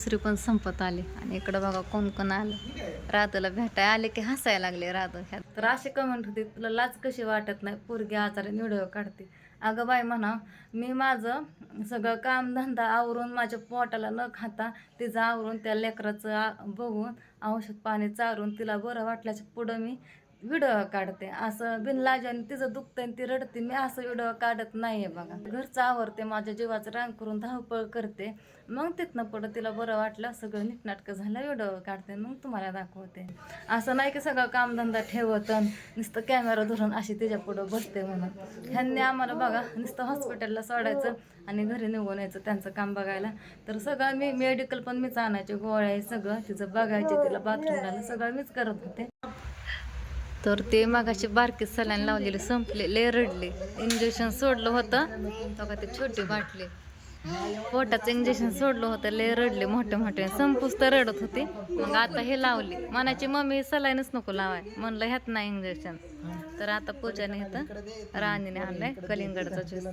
दुसरी पण संपत आली. आणि इकडं बघा कोण कोण आलं. राधाला भेटाय आले की हसायला लागले राधा. ह्या तर असे कमेंट होते तुला लाज कशी वाटत नाही? पोरगी आजारी व्हिडिओ काढते. अगं बाई म्हणा मी माझं सगळं कामधंदा आवरून माझ्या पोटाला न खाता तिचं आवरून त्या लेकराचं बघून औषध पाणी चारून तिला बरं वाटल्याच्या पुढं मी व्हिडिओ काढते. असं बिनलाजाने तिचं दुखतंय आणि ती रडते. मी असं व्हिडिओ काढत नाही आहे बघा. घरचं आवरते माझ्या जीवाचं रांग करून धावपळ करते. मग तिथनं पुढं तिला बरं वाटलं सगळं नीटनाटकं झालं व्हिडिओ काढते मग तुम्हाला दाखवते. असं नाही की सगळं कामधंदा ठेवत नुसतं कॅमेरा धरून अशी तिच्या पुढं बसते म्हणून. ह्यांनी आम्हाला बघा नुसतं हॉस्पिटलला सोडायचं आणि घरी निघून यायचं त्यांचं काम बघायला. तर सगळं मी मेडिकल पण मीच आणायचे गोळ्या सगळं तिचं बघायचे तिला बाथरूमला सगळं मीच करत होते. तर ते मगाशी बारके सलाईन लावलेले संपले लय रडले. इंजेक्शन सोडलं होतं. तेव्हा ते छोटे बाटले. पोटाचं इंजेक्शन सोडलं होतं लय रडले मोठे मोठे. संपूस तर रडत होते. मग आता हे लावले. मनाची मम्मी सलाईनच नको लावाय. म्हणलं ह्यात नाही इंजेक्शन तर आता पूजाने इथं राणीने आणलंय कलिंगडचा ज्यूस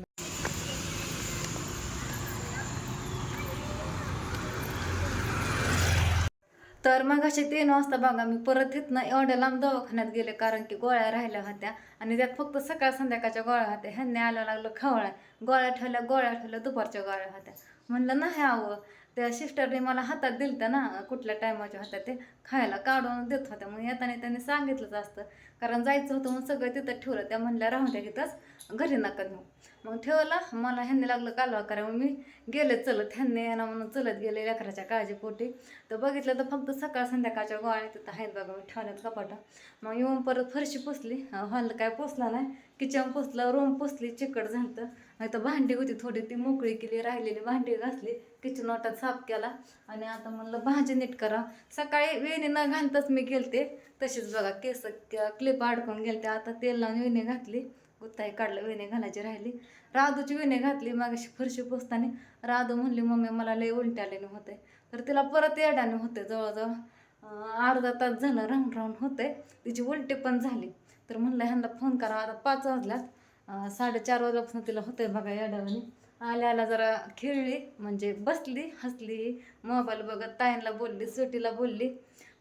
तर मग असे तीन वाजता बघा मी परत तिथनं एवढ्या लांब दवाखान्यात गेले कारण की गोळ्या राहिल्या होत्या. आणि त्यात फक्त सकाळ संध्याकाळच्या गोळ्या होत्या. ह्यांनी आलं लागलं खवळ्या. गोळ्या ठेवल्या गोळ्या ठेवल्या दुपारच्या गोळ्या होत्या. म्हणलं नाही आवं. त्या सिस्टरने मला हातात दिलतं ना कुठल्या टायमाच्या होत्या ते खायला काढून देत होत्या. मग येताना त्यांनी सांगितलंच असतं. कारण जायचं होतं म्हणून सगळं तिथं ठेवलं. त्या म्हणल्या राहून त्या तिथंच घरी नका घेऊ मग ठेवलं. मला ह्यांनी लागलं कालवा करा. मग मी गेले चलत. ह्यांनी यांना म्हणून चलत गेले लेकराच्या काळजीपोटी. तर बघितलं तर फक्त सकाळ संध्याकाळच्या गोळ्या तिथं आहेत बघा. मी ठेवण्यात कपाटा. मग येऊन परत फरशी पुसली. हॉल काय पुसला नाही. किचन पुसलं रूम पुसली. चिकट झालं आता भांडी होती थोडी ती मोकळी केली राहिलेली भांडी घासली किचन वाटात साफ केला. आणि आता म्हणलं भाजी नीट करा. सकाळी वेणी न घालताच मी गेलते. तशीच बघा केस क्लिप अडकून गेलते. आता तेल लावून वेणी घातली. गुत्ताई काढलं वेणी घालायची राहिली. राधूची वेणी घातली मागाशी फरशी पुसताना. राधू म्हणली मम्मी मला लय उलटी आलेली होते तर तिला परत येडाने होते जवळजवळ अर्धा तास झालं राहून राहून होते तिची उलटी पण झाली. तर म्हणलं ह्यांना फोन करा आता पाच वाजल्यात. साडेचार वाजल्यापासून तिला होते बघा येडावणी आल्या आल्या जरा खेळली म्हणजे बसली हसली मोबाईल बघत ताईंना बोलली सुटीला बोलली.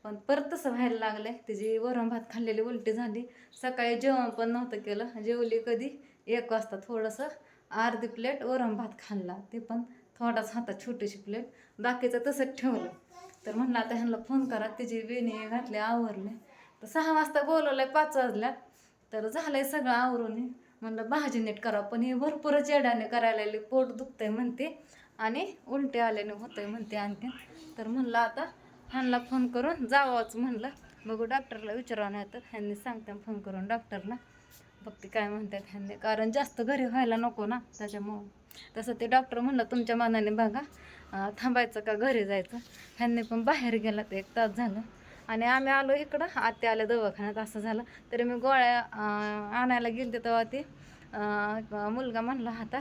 पण परत तसं व्हायला लागलंय तिची वरण भात खाल्लेली उलटी झाली. सकाळी जेवण पण नव्हतं केलं जेवली कधी? एक वाजता थोडंसं अर्धी प्लेट वरण भात खाल्ला. ते पण थोडाच हातात छोटीशी प्लेट बाकीचं तसंच ठेवलं. तर म्हणलं आता ह्यांना फोन करा तिची वेणी घातली आवरले. तर सहा वाजता बोलवलंय पाच वाजल्या तर झालंय सगळं आवरून. म्हणलं भाजी नीट करा पण हे भरपूरच येड्याने करायला लागली पोट दुखतंय म्हणते. आणि उलटे आल्याने होतंय म्हणते आणखी तर म्हणलं आता ह्यांना फोन करून जावंच म्हणलं. बघू डॉक्टरला विचारावं नाही तर ह्यांनी सांगते फोन करून डॉक्टरला. बघते काय म्हणतात ह्यांनी. कारण जास्त घरी व्हायला नको ना त्याच्यामुळं. तसं ते डॉक्टर म्हणलं तुमच्या मनाने बघा थांबायचं का घरी जायचं? ह्यांनी पण बाहेर गेला ते एक तास झालं. आणि आम्ही आलो इकडं. आत्या आल्या दवाखान्यात असं झालं. तरी मी गोळ्या आणायला गेलते तेव्हा ते मुलगा म्हणला होता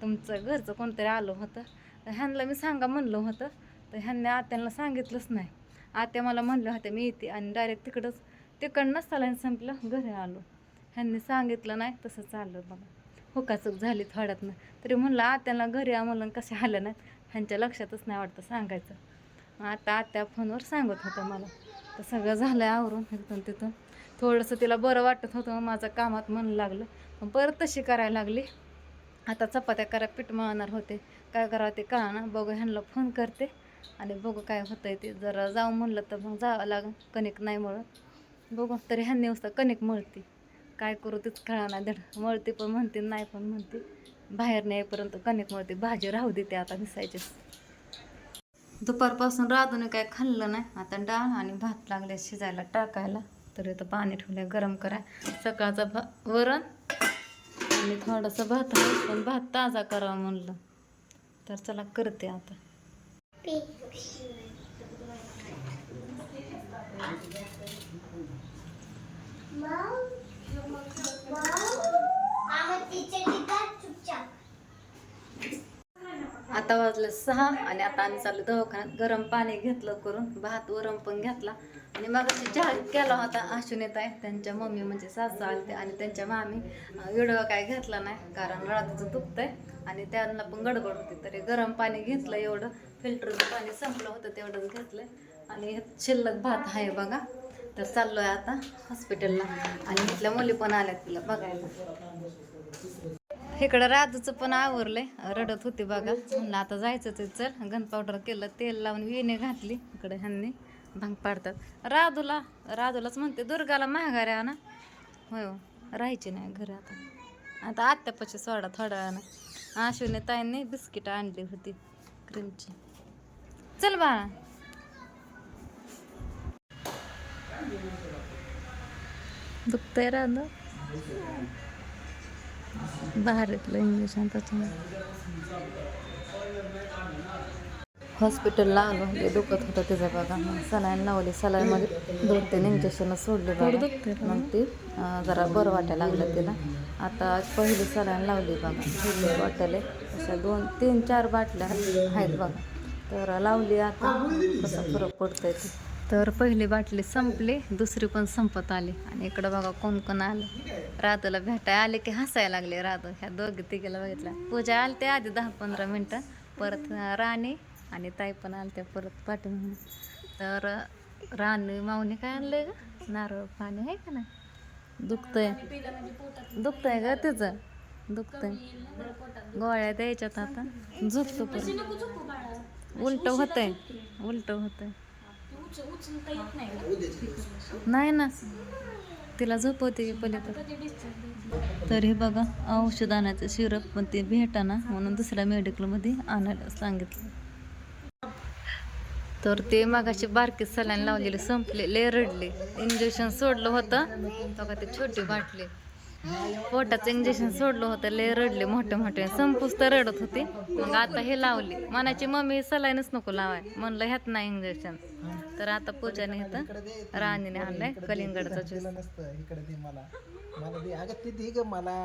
तुमचं घरचं कोणतरी आलं होतं. तर ह्यांना मी सांगा म्हणलं होतं. तर ह्यांनी आत्यांना सांगितलंच नाही. आत्या मला म्हणलं होत्या मी येते आणि डायरेक्ट तिकडंच तिकडनंच सलाईन संपलं घरी आलो. ह्यांनी सांगितलं नाही तसं चाललं बघा. हुकाचूक झाली थोड्यातनं. तरी म्हणलं आत्याला घरी आम्हाला कसे आलं नाहीत? ह्यांच्या लक्षातच नाही वाटतं सांगायचं. मग आता आत्या फोनवर सांगत होतं मला. तर सगळं झालं आवरून इथून तिथून थोडंसं तिला बरं वाटत होतं माझं कामात मन लागलं. पण परत तशी करायला लागली. आता चपात्या करा पीठ मळणार होते. काय करावं ते कळा बघू ह्यांना फोन करते आणि बघू काय होतंय ते. जरा जाऊ म्हणलं तर मग जावं लागेल कणिक नाही मळत. बघू तरी ह्यांनी नुसतं कणिक मळते. काय करू तिथं कळा ना धड. मळते पण म्हणते नाही पण म्हणते. बाहेर नाही न्यायपर्यंत कणिक मळते. भाजी राहू देते आता मिसायचीच दुपारपासून राधूने काय खाल्लं नाही. आता डाळ आणि भात लागले शिजायला टाकायला. तर इथं पाणी ठेवलं गरम कराय सकाळचं भा वरण आणि थोडंसं भात पण भात ताजा करावा म्हणलं. तर चला करते आता. आता वाजलं सहा आणि आता आम्ही चाललो दवाखान्यात. गरम पाणी घेतलं करून भात वरम पण घेतला. आणि मग चहा केला होता अश्विनीत आहे त्यांच्या मम्मी म्हणजे सासू आलते आणि त्यांच्या मामी व्हिडिओ काय घेतला नाही कारण रात्रीचं दुखतंय. आणि त्यांना पण गडबड होती तरी गरम पाणी घेतलं एवढं. फिल्टरचं पाणी संपलं होतं तेवढंच घेतलं आणि शिल्लक भात आहे बघा. तर चाललो आहे आता हॉस्पिटलला आणि इथल्या मुली पण आल्या तिला बघायला. इकडं राजूचं पण आवरलंय. रडत होती बघा. म्हणलं आता जायचं ते चल. गन पावडर केलं तेल लावून विणे घातली. इकडे ह्यांनी भांग पाडतात. राधूला राधूलाच म्हणते दुर्गाला महागाऱ्या ना होय हो, राहायची नाही घरी आता. आता आत्यापाशी सोडा थोडा आणा आश्विनी ताईंनी बिस्किट आणली होती क्रीमची चल बाळा. दुखतंय राधू? इंजेक्शन त्याच्यामुळे. हॉस्पिटलला आलो. हे दुखत होतं त्याचं बघा. मग सलाईन लावली. सलाईनमध्ये दोन तीन इंजेक्शन सोडले बघा. मग ती जरा बरं वाटायला लागलं तिला. आता पहिली सलाईन लावली बघा. आहे. अशा दोन तीन चार बाटल्या आहेत बघा. तर लावली आता. कसं फरक पडतंय ते. तर पहिली बाटली संपली दुसरी पण संपत आली. आणि इकडं बघा कोण कोण आलं. राधूला भेटाय आले की हसायला लागले राधू. ह्या दोघी तिघीला बघितल्या पूजा आलते आधी दहा पंधरा मिनटं. परत राणी आणि ताई पण आलत्या परत पाठवून तर राणी माऊनी काय आणलंय ग? नारळ पाणी आहे का नाही? दुखतंय. दुखतंय ग तिचं. दुखतंय. गोळ्या द्यायच्यात आता. झोपतो परत. उलट होतंय. उलट होतंय. नाही ना. तिला झोपवते पलीकडे. तर हे बघा औषध आणायचं सिरप पण ते भेटाना म्हणून दुसऱ्या मेडिकलमध्ये आणायला सांगितलं. तर ते मगाशी बारकी सलाईन लावलेली संपले लय रडले. इंजेक्शन सोडलं होतं. बघा ते छोटी बाटली. पोटाचं इंजेक्शन सोडलं होतं लय रडले मोठे मोठे. संपूस तर रडत होते. मग आता हे लावले. मनाची मम्मी सलाईनच नको लावाय. म्हणलं ह्यात नाही इंजेक्शन तर आता पूजाने इथं राणीने आणलंय कलिंगडचा ज्यूस नसतं. इकडे दे मला. मला दे. अगं ते दे ग मला.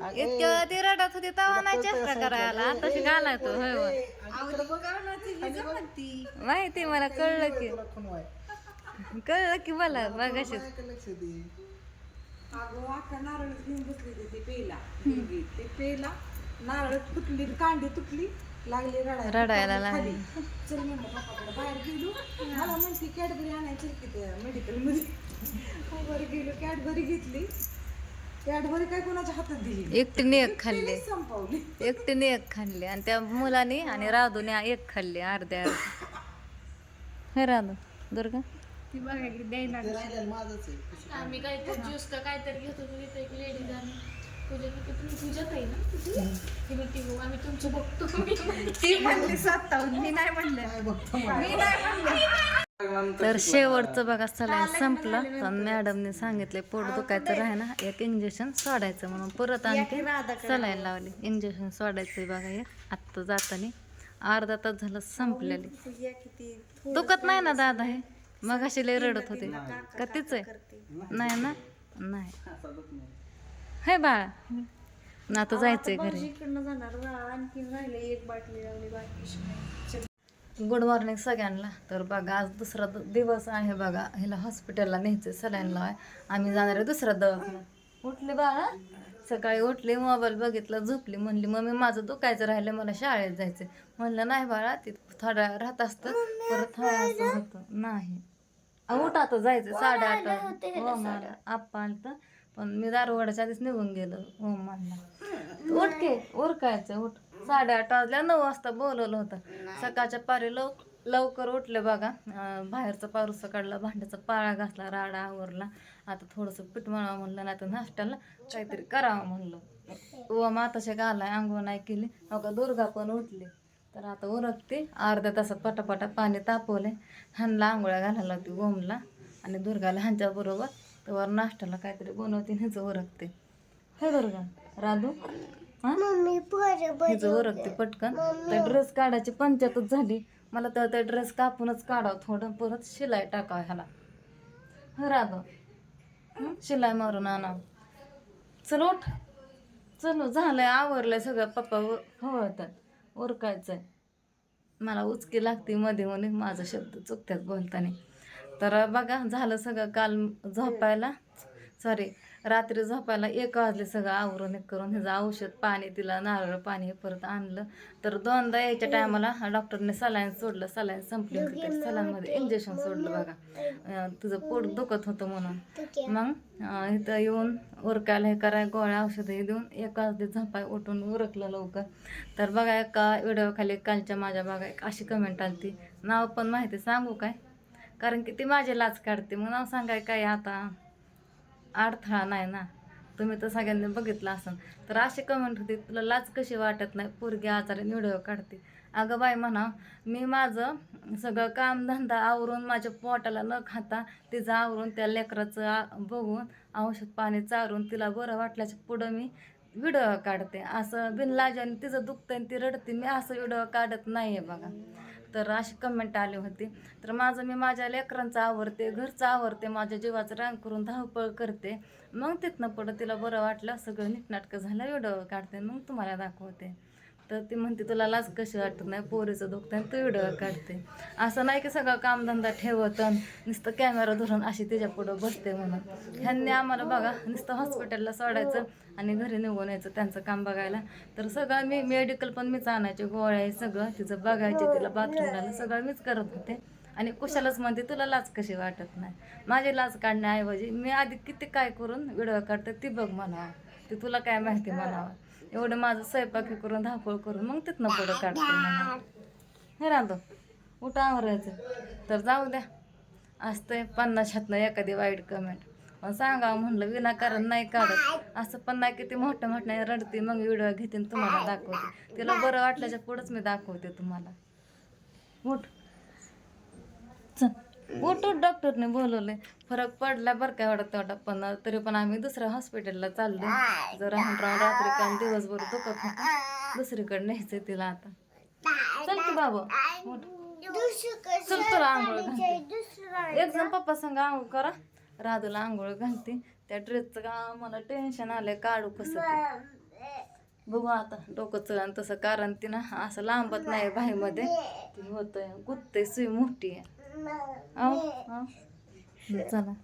अगं, इतकं ती रडत होती तेव्हा नाही चेष्टा करायला आता घालाय तो होय. माहिती मला कळलं की. कळलं की मला बघाशी काय लक्ष दे अगं अख्खा नारळ घेऊन बसली होती ते पेला. मुलगी. ते पेला नारळ तुटली कांडी तुटली लागली रडायला. रडायला लागली. चल म्हणलं पप्पाकडे बाहेर गेलो. मला म्हणते कॅडबरी आणायची की त्या मेडिकलमध्ये वर गेलो कॅडबरी घेतली. कॅडबरी काय कोणाच्या हातात दिली एकटीने एक खाल्ले. संपवली. एकटीने एक खाल्ले. आणि त्या मुलाने आणि राधूने एक खाल्ले अर्ध्या अर्धे हे राधू दुर्गा. ती बघायला द्यायला ते राहिलेलं माझंच आहे. आम्ही काहीतरी ज्यूस का काहीतरी घेत तिथे एक लेडीज आणि पूजा तुम्ही पूजात आहे ना? तिथे ती म्हणते हो आम्ही तुमचं बघतो. ती म्हणली सत्तावन्न मी नाही म्हणले. काय बघतो मी नाही म्हणले. तर शेवटचं बघा सलाईन संपलं. तर मॅडमने सांगितले पोट दुखायचं राहे ना एक इंजेक्शन सोडायचं म्हणून परत आणखी सलाईन लावली. इंजेक्शन सोडायचं बघा एक आत्ता जाताना. अर्धा तास झालं संपलेली. किती दुखत नाही ना दादा हे? मग अशी लय रडत होते. का तीच आहे? नाही ना? नाही. हे बाळा. ना आता जायचंय घरी. गुड मॉर्निंग सगळ्यांना. तर बघा आज दुसरा दिवस आहे बघा. ह्याला हॉस्पिटलला न्यायचं सलाईनला. आहे आम्ही जाणार आहे दुसरा दवाखान्यात. उठले बाळा? सकाळी उठले मोबाईल बघितला झोपली. म्हणली मम्मी माझं दुखायचं राहिलं मला शाळेत जायचं म्हणलं नाही बाळा ते थोडा राहत असतं. परत थोडा असं होतं. नाही. उठ आता जायचं साडेआठ वाजता. हो मला आप्पा आलतं पण मी दारवाड्याच्या आधीच निघून गेलो. हो म्हणला उठ के उरकायचं उठ. साडेआठ वाजल्या नऊ वाजता बोलवलं होतं. सकाळच्या पारी लव लवकर उठले बघा. अं, बाहेरचं पारुसं काढलं भांड्याचा पाळा घासला राडा आवरला. आता थोडंसं पीठ मळावं म्हणलं नाही तर नाश्त्याला काहीतरी करावं म्हणलं. व माताशा घालाय आंघोळ नाही केली. अगं दुर्गा पण उठली. तर आता उरकते. अर्ध्या तासात पटापटा पाणी तापवले ह्यांना आंघोळ्या घालायला होती ओमला आणि दुर्गाला ह्यांच्या बरोबर. तेव्हा नाश्त्याला काहीतरी बनवते ह्याचं उरकते. हे दुर्गा राधू ह्याचं उरकते पटकन. तर ड्रेस काढायची पंचायतच झाली. मला तर ते ड्रेस कापूनच काढावं थोडं. परत शिलाई टाकावं ह्याला. हे राधू हं? शिलाई मारून आणावं चल उठ. चल झालंय आवरलंय सगळं. पप्पा उरकायचं आहे मला उचकी लागते मध्ये मध्ये माझा शब्द चुकतात बोलताना. तर बघा झालं सगळं काल झोपायला. सॉरी रात्री झोपायला एक वाजले सगळं आवरून एक करून ह्याचं औषध पाणी दिलं नारळ पाणी परत आणलं. तर दोनदा यायच्या टायमाला डॉक्टरने सलाईन सोडलं सलाईन संपली होती तर सलाईनमध्ये इंजेक्शन सोडलं बघा. तुझं पोट दुखत होतं म्हणून. मग इथं येऊन उरकायला हे कराय गोळ्या औषधं हे देऊन एक वाजले झोपाय उठून उरकलं लवकर. तर बघा एका व्हिडिओ खाली कालच्या माझ्या बघा एक अशी कमेंट आली ती नाव पण माहिती सांगू काय? कारण की ती माझी लाच काढते. मग नाव सांगाय काय आता? अडथळा नाही ना. तुम्ही तर सगळ्यांनी बघितलं असन. तर अशी कमेंट होती तुला लाज कशी वाटत नाही? पोरगी आजारी व्हिडिओ काढते. अगं बाई म्हणा मी माझं सगळं कामधंदा आवरून माझ्या पोटाला न खाता तिचं आवरून त्या लेकराचं बघून औषध पाणी चारून तिला बरं वाटल्याच्या पुढं मी व्हिडिओ काढते. असं बिनलाजाने तिचं दुखतं आणि ती रडते. मी असं व्हिडिओ काढत नाही आहे बघा. तर अशी कमेंट आली होती. तर माझं मी माझ्या लेकरांचं आवरते घरचं आवरते माझ्या जीवाचं रांग करून धावपळ करते. मग तिथनं पुढं तिला बरं वाटलं सगळं नीटनाटकं झालं एवढं काढते मग तुम्हाला दाखवते. तर ती म्हणते तुला लाज कशी वाटत नाही? पोरीचं दुखतं आणि तू व्हिडिओ काढते. असं नाही की सगळं कामधंदा ठेवत नुसतं कॅमेरा धरून अशी तिच्या पुढं बसते म्हणून. ह्यांनी आम्हाला बघा नुसतं हॉस्पिटलला सोडायचं आणि घरी निघून यायचं त्यांचं काम बघायला. तर सगळं मी मेडिकल पण मीच आणायचे गोळ्या सगळं तिचं बघायचे तिला बाथरूमला सगळं मीच करत होते. आणि कुशालाच म्हणते तुला लाज कशी वाटत नाही? माझी लाज काढण्याऐवजी मी आधी किती काय करून व्हिडिओ काढते ती बघ म्हणावं. ती तुला काय माहिती म्हणावं? एवढं माझं स्वयंपाक करून धावपळ करून मग तिथनं पुढं काढते हे. राहतो उठा आवरायचं. तर जाऊ द्या. असतंय पन्नाशातनं एखादी वाईट कमेंट पण सांगा म्हणलं विनाकारण नाही काढत. असं पण नाही की ती मोठ्या मोठ्या रडते मग व्हिडिओ घेते तुम्हाला दाखवते. तिला बरं वाटल्याच्या पुढंच मी दाखवते तुम्हाला. उठ. चल. उठ डॉक्टरने बोलवले फरक पडला बरं काय वाटत तेवढा. पण तरी पण आम्ही दुसऱ्या हॉस्पिटलला चाललो जर राहून राहून रात्री काम दिवसभर दुखत होतं. दुसरीकडे न्यायचंय तिला आता. चल की बाबा. चल तुला आंघोळ घालते. एक जण पप्पा संग आंघोळ करा. राधूला आंघोळ घालते. त्या ड्रेसचं का मला टेन्शन आलंय काढू कसं ते. बघू आता डोकं चढ तसं कारण ती ना असं लांबत नाही बाईमध्ये. ती होतंय गुत्ते सुई मोठी आहे. 妈，嗯、哦、嗯，你、坐那？